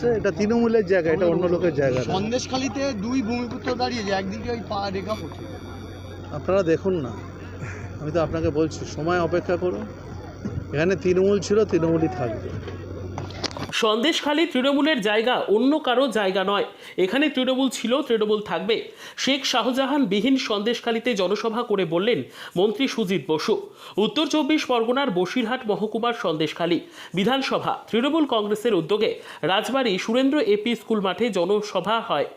সে এটা তৃণমূলের জায়গা এটা অন্য লোকের জায়গা। না। সন্দেশখালিতে দুই ভূমিপুত্র দাঁড়িয়েছে একদিকে ওই পা রেখা পড়ছে? আপনারা দেখুন না। আমি তো আপনাকে বলছি সময় অপেক্ষা করুন। এখানে তৃণমূল ছিল তৃণমূলই থাকবে। সন্দেশখালী তৃণমূলের জায়গা অন্য কারও জায়গা নয়। এখানে তৃণমূল ছিল, তৃণমূল থাকবে। শেখ শাহজাহান বিহীন সন্দেশখালীতে জনসভা করে বললেন, মন্ত্রী সুজিত বসু। উত্তর চব্বিশ পরগনার বসিরহাট মহকুমার সন্দেশখালী। বিধানসভা, তৃণমূল কংগ্রেসের উদ্যোগে রাজবাড়ী সুরেন্দ্র এপি স্কুল মাঠে জনসভা হয়।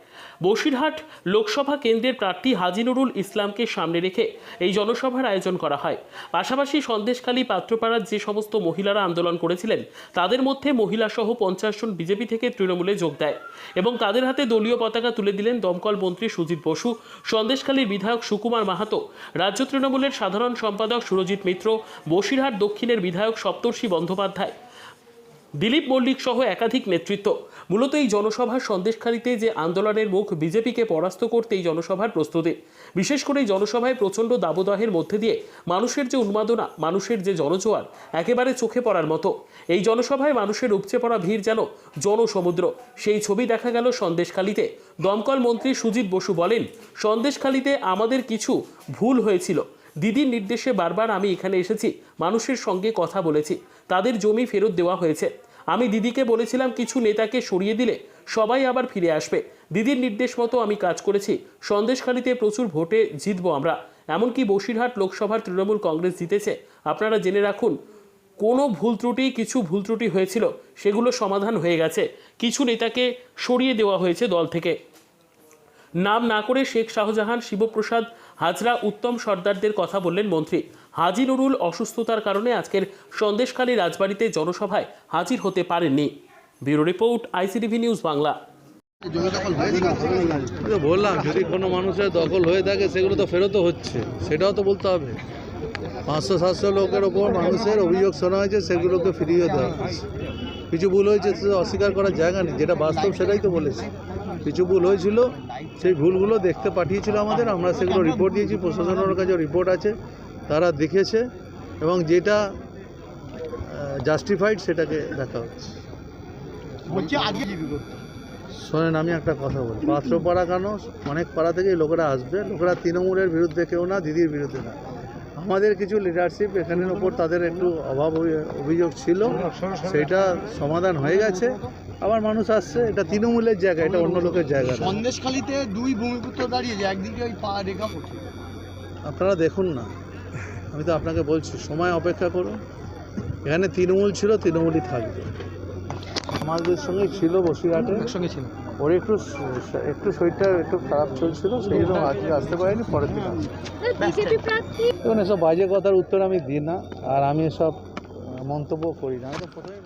বসিরহাট লোকসভা কেন্দ্রের প্রার্থী হাজি নুরুল ইসলামকে সামনে রেখে এই জনসভার আয়োজন করা হয়। পাশাপাশি সন্দেশখালী পাত্রপাড়ার যে সমস্ত মহিলারা আন্দোলন করেছিলেন, তাদের মধ্যে মহিলাসহ পঞ্চাশ জন বিজেপি থেকে তৃণমূলে যোগ দেয় এবং তাদের হাতে দলীয় পতাকা তুলে দিলেন দমকল মন্ত্রী সুজিত বসু। সন্দেশখালীর বিধায়ক সুকুমার মাহাতো, রাজ্য তৃণমূলের সাধারণ সম্পাদক সুরজিৎ মিত্র, বসিরহাট দক্ষিণের বিধায়ক সপ্তর্ষি বন্দ্যোপাধ্যায়। দিলীপ মল্লিক সহ একাধিক নেতৃত্ব। মূলত এই জনসভার সন্দেশখালিতে যে আন্দোলনের মুখ বিজেপিকে পরাস্ত করতে এই জনসভার প্রস্তুতি। বিশেষ করে এই জনসভায় প্রচণ্ড দাবদাহের মধ্যে দিয়ে মানুষের যে উন্মাদনা, মানুষের যে জনজোয়ার, একেবারে চোখে পড়ার মতো। এই জনসভায় মানুষের উপচে পড়া ভিড় যেন জনসমুদ্র। সেই ছবি দেখা গেল সন্দেশখালিতে। দমকল মন্ত্রী সুজিত বসু বলেন, সন্দেশখালিতে আমাদের কিছু ভুল হয়েছিল। দিদির নির্দেশে বারবার আমি এখানে এসেছি, মানুষের সঙ্গে কথা বলেছি। তাদের জমি ফেরত দেওয়া হয়েছে। আমি দিদিকে বলেছিলাম কিছু নেতাকে সরিয়ে দিলে সবাই আবার ফিরে আসবে। দিদির নির্দেশ মতো আমি কাজ করেছি। সন্দেশখালিতে প্রচুর ভোটে জিতবো আমরা। এমনকি বসিরহাট লোকসভার তৃণমূল কংগ্রেস জিতেছে। আপনারা জেনে রাখুন, কোনো ভুল ত্রুটি, কিছু ভুল ত্রুটি হয়েছিল, সেগুলো সমাধান হয়ে গেছে। কিছু নেতাকে সরিয়ে দেওয়া হয়েছে দল থেকে। নাম না করে শেখ শাহজাহান, শিবপ্রসাদ হাজরা, উত্তম সর্দারদের কথা বললেন মন্ত্রী। হাজি নুরুল অসুস্থতার কারণে আজকের সন্দেশখালী রাজবাড়িতে জনসভায় হাজির হতে পারেননি। Bureau report, ICTV news Bangla. বললাম, যদি কোনো মানুষের দখল হয়ে থাকে, সেগুলো তো ফেরতও হচ্ছে। সেটাও তো বলতে হবে। পাঁচশো, সাতশো লোকের ওপর মানুষের অভিযোগ শোনা হয়েছে, সেগুলোকে ফিরিয়ে দেওয়া হয়েছে। কিছু ভুল হয়েছে সে অস্বীকার করার জায়গা নেই। যেটা বাস্তব, সেটাই তো বলেছি। কিছু ভুল হয়েছিল, সেই ভুলগুলো দেখতে পাঠিয়েছিল আমাদের। আমরা সেগুলো রিপোর্ট দিয়েছি। প্রশাসনের কাছে রিপোর্ট আছে। তারা দেখেছে এবং যেটা জাস্টিফাইড সেটাকে দেখা হচ্ছে। শোনেন আমি একটা কথা বলি। পাত্রপাড়া কেন? অনেক পাড়া থেকেই লোকেরা আসবে। লোকেরা তৃণমূলের বিরুদ্ধে কেউ না দিদির বিরুদ্ধে না। আমাদের কিছু লিডারশিপ এখানের ওপর তাদের একটু অভাব অভিযোগ ছিল। সেটা সমাধান হয়ে গেছে। আবার মানুষ আসছে। এটা তৃণমূলের জায়গা এটা অন্য লোকের জায়গা। সন্দেশখালিতে দুই ভূমিপুত্র দাঁড়িয়েছে একদিকে ওই পা রেখা পড়ছে। আপনারা দেখুন না। আমি তো আপনাকে বলছি সময় অপেক্ষা করুন। এখানে তৃণমূল ছিল তৃণমূলই থাকবে। আমাদের সঙ্গে ছিল বসিরহাটে। সঙ্গে ছিল। ওর একটু একটু শরীরটা একটু খারাপ চলছিল সেই জন্য আজকে আসতে পারিনি পরের দিন এসব বাজে কথার উত্তর আমি দিই না আর আমি এসব মন্তব্য করি না। আমি তো প্রথমেই